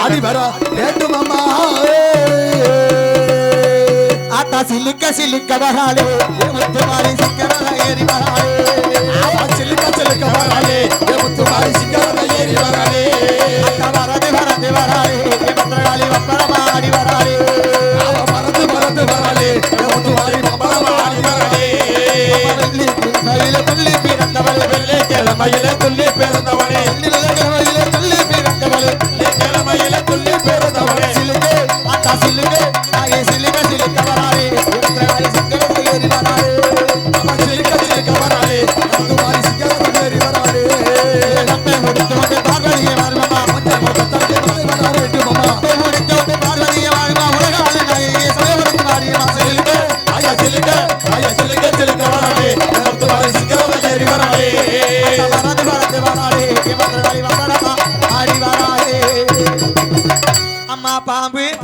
ஆடி வர. வேண்டும் அம்மா ஆட்டா சில்லுக்க சில்லுக்க வராளே. முத்து மாறி சிக்கரல ஏறி வராளே. ஆமா சில்லுக்க சில்லுக்க துள்ளி பிறந்தவள்.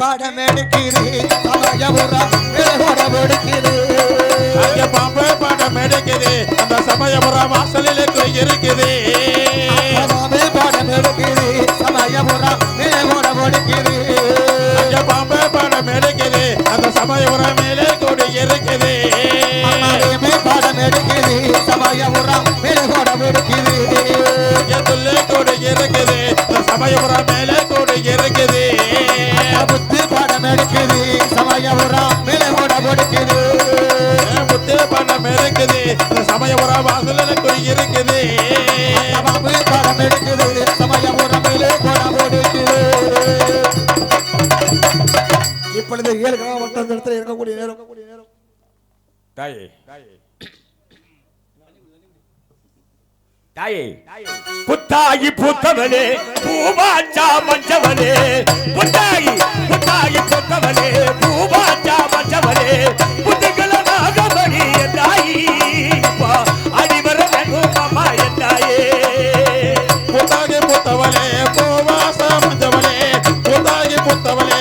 பாடம் எடுக்கிறே சமயபுரா விலகுடம் எடுக்கிறே அந்த சமயபுரா வாசலில் இருக்குது. போட்டு அந்த இடத்துல இருக்கக்கூடிய நேரம். தாயே. தாயே. புத்தாகி பூத்தவனே பூமாச்சா மஞ்சவனே. புத்தாகி புத்தாகி பூத்தவனே பூமாச்சா மஞ்சவனே. புத்துக்கிழமாக மணி தாயி அடிவர மாமா தாயே புத்தாகி பூத்தவனே பூமாசா மஞ்சவனே. புத்தாகி பூத்தவனே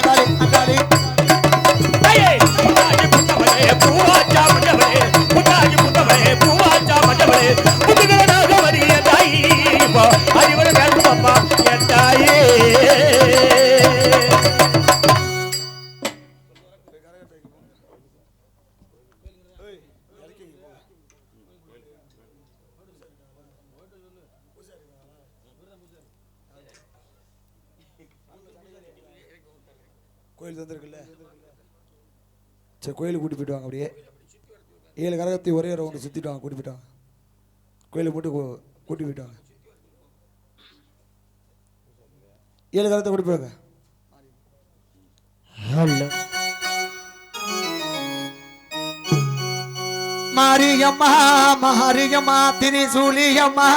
கோயில் தந்திருக்குல்ல? சரி கோயிலுக்கு கூட்டி போயிட்டு வாங்க அப்படியே. ஏழு கரகத்தை ஒரே ரவுண்டு சுற்றிட்டு வாங்க கூட்டி போயிட்டு கோயிலை கோயிலுக்கு போட்டு கூட்டி போயிட்டு ஏழு கரகத்தை கூட்டி போயிடுங்க ஹலோ. மாரியம்மா மாரியம்மா திரிசூலியம்மா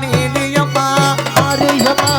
நீலியம்மா. மாரியம்மா.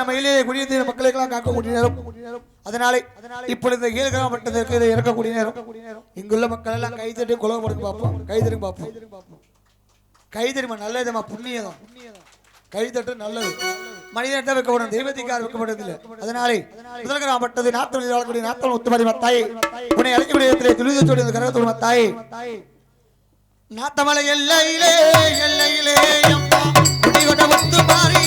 நம்ம இளைய குடியிருந்த மக்களுக்கெல்லாம் காக்கக்கூடிய நேரம். அதனாலே இப்பொழுது ஏழுகிராமட்டத்திற்கு இதை இறக்கக்கூடிய நேரம். இங்குள்ள மக்கள் எல்லாம் கைதட்டி குலவு கொடுக்க பார்ப்போம். கைதறி பார்ப்போம். கைதறிமா நல்லதுமா புண்ணியதம் கைதட்டு நல்லது. மனிதன் வைக்கப்படும் தெய்வத்திற்காக வைக்கப்படுவதில்லை அதனாலே முதல் கிராமட்டது நாத்தம் வாழக்கூடிய நாத்தம் உத்தமதி மத்தாயே உன்னை அழைக்கக்கூடிய இடத்திலே துளிதச்சோடி கரகத்தோடு மத்தாயே நாத்தமலை எல்லையிலே எல்லையிலே அம்மா குடிகொண்ட முத்து மாறி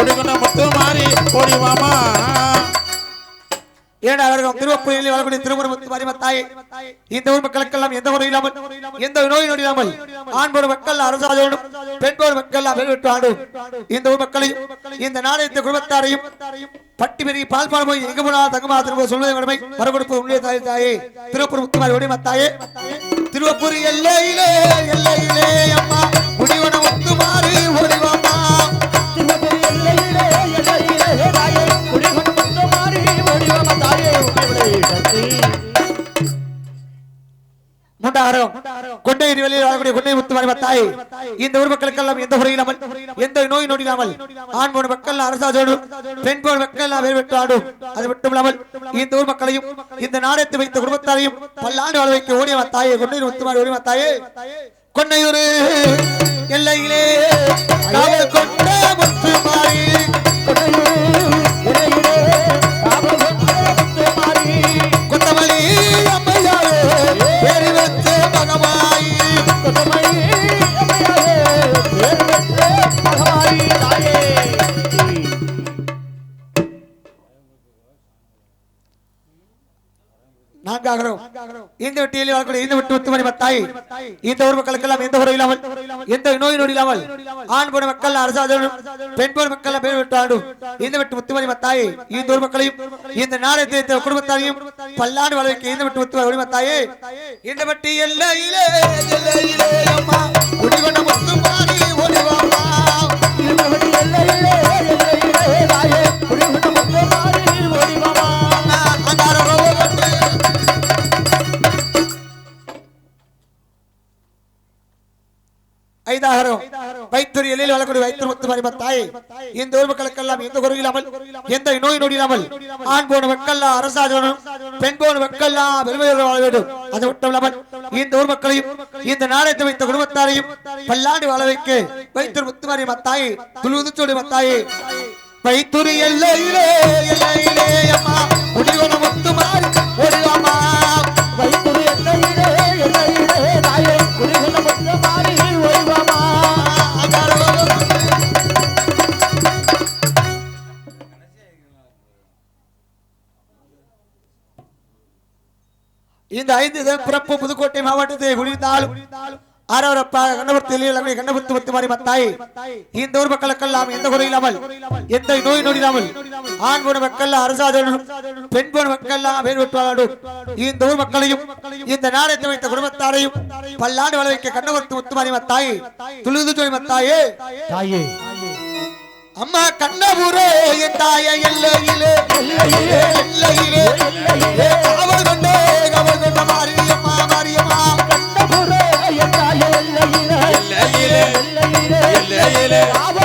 கொடுக்கணும் முத்து மாறி ஓடிவாமா அவர்கள் திருவப்பூரில் இந்த ஊர் மக்களுக்கெல்லாம் எந்த ஒரு இல்லாமல் எந்த நோய் நொடி இல்லாமல் ஆண்போர் மக்கள் அரசாதோடும் பெண்போர் மக்கள் ஆடும் இந்த ஊர் மக்களையும் இந்த குடும்பத்தாரையும் பட்டி பெருகி பால் பால் போய் எங்க போனால் தங்கமா திரும்ப சொல்வதை கடமை வரகொடுப்பு தாய் தாயே திருப்பூர் முத்துமாரி ஒடி மத்தாயே திருவப்பூர் எல்லையிலே எல்லையிலே அம்மா முடிவன முத்துமாரி மூன்றாயிரம் கொண்டை வெளியில் வாழக்கூடிய கொண்டை முத்துமாரி மத்தாயே இந்த ஊர் மக்களுக்கெல்லாம் எந்த குறையில்லாமல் எந்த நோய் நொடி ஆண் போன மக்கள் அரசாதோடு பெண் போன மக்கள் வேறு பெற்று ஆடும். அது மட்டும் இல்லாமல் இந்த ஊர் மக்களையும் இந்த நாடத்தை வைத்த குடும்பத்தாரையும் பல்லாண்டு வாழ வைக்க ஓடிய மத்தாயே கொண்டை முத்துமாரி ஓடிய மத்தாயே கொன்னையூர். இந்த இந்த மத்தாய் இந்த ஊர் மக்களுக்கெல்லாம் எந்த இல்லாமல் எந்த நோய் நொடி இல்லாமல் ஆண் போன மக்கள் அரசாதனும் பெண் போன மக்கள் பேர் இந்த முத்துமணி மத்தாய் இந்த ஊர் மக்களையும் இந்த நாடகத்தை இந்த குடும்பத்தாரையும் பல்லாண்டு வாழ்க்கை இந்த விட்டு மத்தாயே இந்த எல்லையிலே எல்லையிலே அம்மா முத்துமாரி ஒளிவாமா ஐதாகரம் வைத்தூர் எல்லையில் வளர்க்கூடிய வைத்தூர் முத்துமாரி மத்தாய் இந்த ஊர் மக்களுக்கெல்லாம் எந்த குறை இல்லாமல் எந்த நோய் நொடி இல்லாமல் ஆண் போன மக்கள் அரசாதனும் பெண் போன மக்கள் பெருமையோடு வாழ வேண்டும். அது மட்டும் இல்லாமல் இந்த ஊர் மக்களையும் இந்த நாடகத்தை வைத்த குடும்பத்தாரையும் பல்லாண்டு வாழ வைக்க வைத்தூர் முத்துமாரி மத்தாய் துளுதுச்சோடி மத்தாயே வைத்தூர் எல்லையிலே எல்லையிலே. தினம் பிறப்பு புதுக்கோட்டை மாவட்டத்தை குடித்தாலும் ஆரவரப்பா கண்ணபுரத்தில் கண்ணபுத்து முத்து மாறி மத்தாய் இந்த ஊர் மக்களுக்கெல்லாம் எந்த குறை இல்லாமல் எந்த நோய் நொடி இல்லாமல் ஆண் போன மக்கள் அரசாதனும் பெண் போன மக்கள் வேறு வெட்டுவாடும் இந்த ஊர் மக்களையும் இந்த நாடத்தை வைத்த குடும்பத்தாரையும் பல்லாண்டு வள வைக்க கண்ணபுரத்து முத்து மாறி மத்தாய் துளுது சொல்லி மத்தாயே. தாயே. அம்மா கண்ணபுரே என் தாய எல்லையிலே எல்லையிலே எல்லையிலே காவல் கொண்டே காவல் கொண்ட மாரியம்மா மாரியம்மா எல்லையிலே எல்லையிலே அம்மா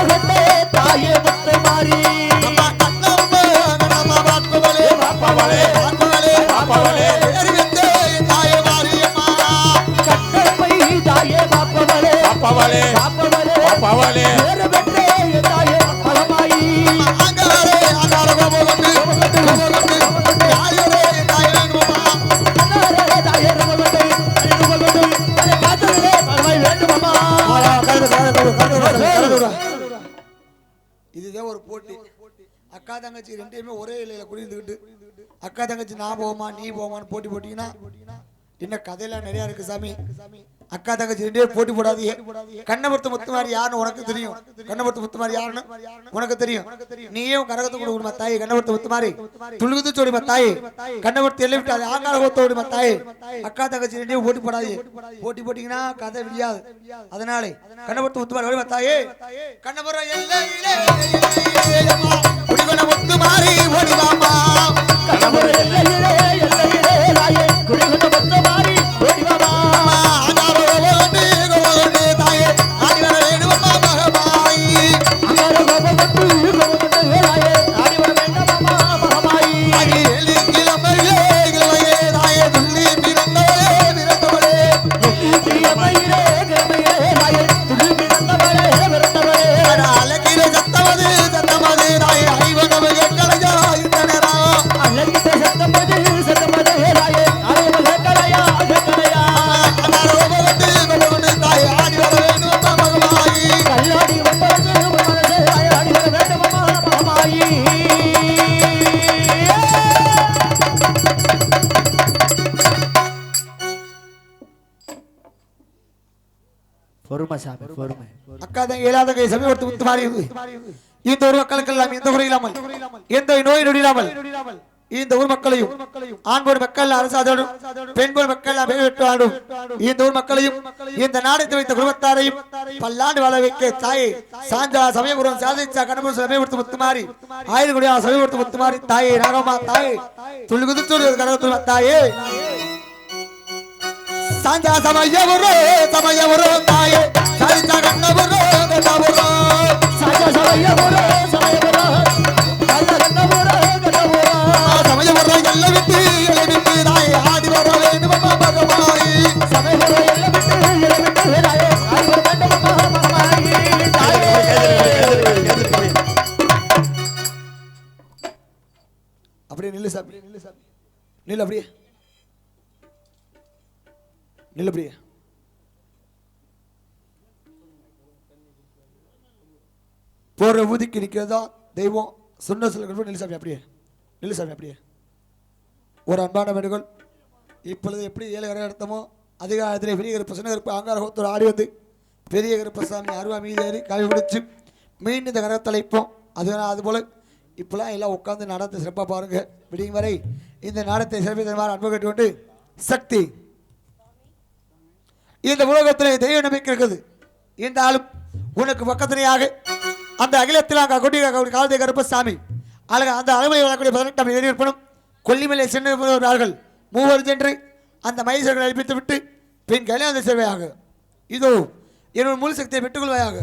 இதுதான் ஒரு போட்டி. அக்கா தங்கச்சி ரெண்டையுமே ஒரே இலையில குடிந்துக்கிட்டு அக்கா தங்கச்சி நான் போமா நீ போமான்னு போட்டி போட்டீங்கன்னா என்ன கதையெல்லாம் நிறையா இருக்கு சாமி சாமி. அக்கா தங்கச்சி ரெண்டு பேரும் போட்டி போடாதீங்க கண்ணபுரத்து முத்துமாரி யாருன்னு உனக்கு தெரியும் கண்ணபுரத்து முத்துமாரி யாருன்னு உனக்கு தெரியும் நீயும் கரகத்து கூட விடுமா தாய் கண்ணபுரத்து முத்துமாரி துளுகுத்து சோடி தாய் கண்ணபுரத்து எல்லாம் விட்டு அது ஆங்கார கோத்தோடி தாய் அக்கா தங்கச்சி ரெண்டு பேரும் போட்டி போடாதீங்க போட்டி போட்டீங்கன்னா கதை விடியாது அதனாலே கண்ணபுரத்து முத்துமாரி ஓடி தாயே கண்ணபுரம் எல்லையிலே முத்துமாரி ஓடிவாமா கண்ணபுர எல்லையிலே எல்லையிலே பொறுமை சாமி பொறுமை. அக்கா தங்க இயலாத கை சமீபத்து முத்து மாறி இந்த ஊர் மக்களுக்கெல்லாம் எந்த குறை இல்லாமல் எந்த நோய் நொடி இல்லாமல் இந்த ஊர் மக்களையும் ஆண்போர் மக்கள் அரசாதோடும் பெண்போர் மக்கள் பெற்று ஆடும். இந்த ஊர் மக்களையும் இந்த நாடத்தை வைத்த குடும்பத்தாரையும் பல்லாண்டு வாழ வைக்க தாயே சாஞ்சா சமயபுரம் சாதிச்சா கணபுரம் சமயபுரத்து முத்துமாரி ஆயுதகுடியா சமயபுரத்து முத்துமாரி தாயே ராகமா தாயே துள்ளு குதிச்சோடு கடவுள் தாயே. சாஞ்சா சமயபுரம் சமயபுரம் தாயே. சாதிச்சா கண்ணபுரம் கண்ணபுரம் சாஜா சமயபுர சமயபுர நல்ல கண்ணபுர கண்ணபுர சமயபுரம் எல்லை விட்டு எல்லை விட்டு தாயே. ஆடி வர வேண்டும் அம்மா பகவாய் சமயபுர எல்லை விட்டு எல்லை விட்டு வேறாயே ஆடி வர வேண்டும் அம்மா மகமாயி தாயே. அப்படியே நில்லு சாமி நில்லு சாமி. நில்லு அப்படியே. நில்லு போற ஊதிக்கு நிற்கிறதா தெய்வம் சொன்ன சொல்ல நில்லு சாமி அப்படியே. நில்லு அப்படியே. ஒரு அன்பான வேண்டுகோள் இப்பொழுது எப்படி ஏழு கரை நடத்தமோ அதிகாரத்தில் பெரிய கருப்பு சின்ன கருப்பு ஆங்கார கோத்தோடு ஆடி வந்து பெரிய கருப்பசாமி அருவா மீது ஏறி கவி பிடிச்சு மீண்டும் இந்த கரகத்தை அழைப்போம் அதனால் அதுபோல் இப்போலாம் எல்லாம் உட்காந்து நாடகத்தை சிறப்பாக பாருங்கள் விடியும் வரை இந்த நாடகத்தை சிறப்பித்தமாறு அன்பு கேட்டுக்கொண்டு சக்தி. இந்த உலகத்தில் தெய்வ நம்பிக்கை இருக்குது. இருந்தாலும் உனக்கு பக்கத்தினையாக அந்த அகிலத்தில் அங்கே கொட்டி காலத்தை கருப்பசாமி அழக அந்த அழமை வரக்கூடிய பதினெட்டாம் எதிர்ப்பனும் கொல்லிமலை சென்றிருப்பவர்கள் மூவர் சென்று அந்த மைசர்களை அழிப்பித்து விட்டு பின் கல்யாண சேவையாக இதோ என்னோட முழு சக்தியை பெற்றுக்கொள்வாயாக.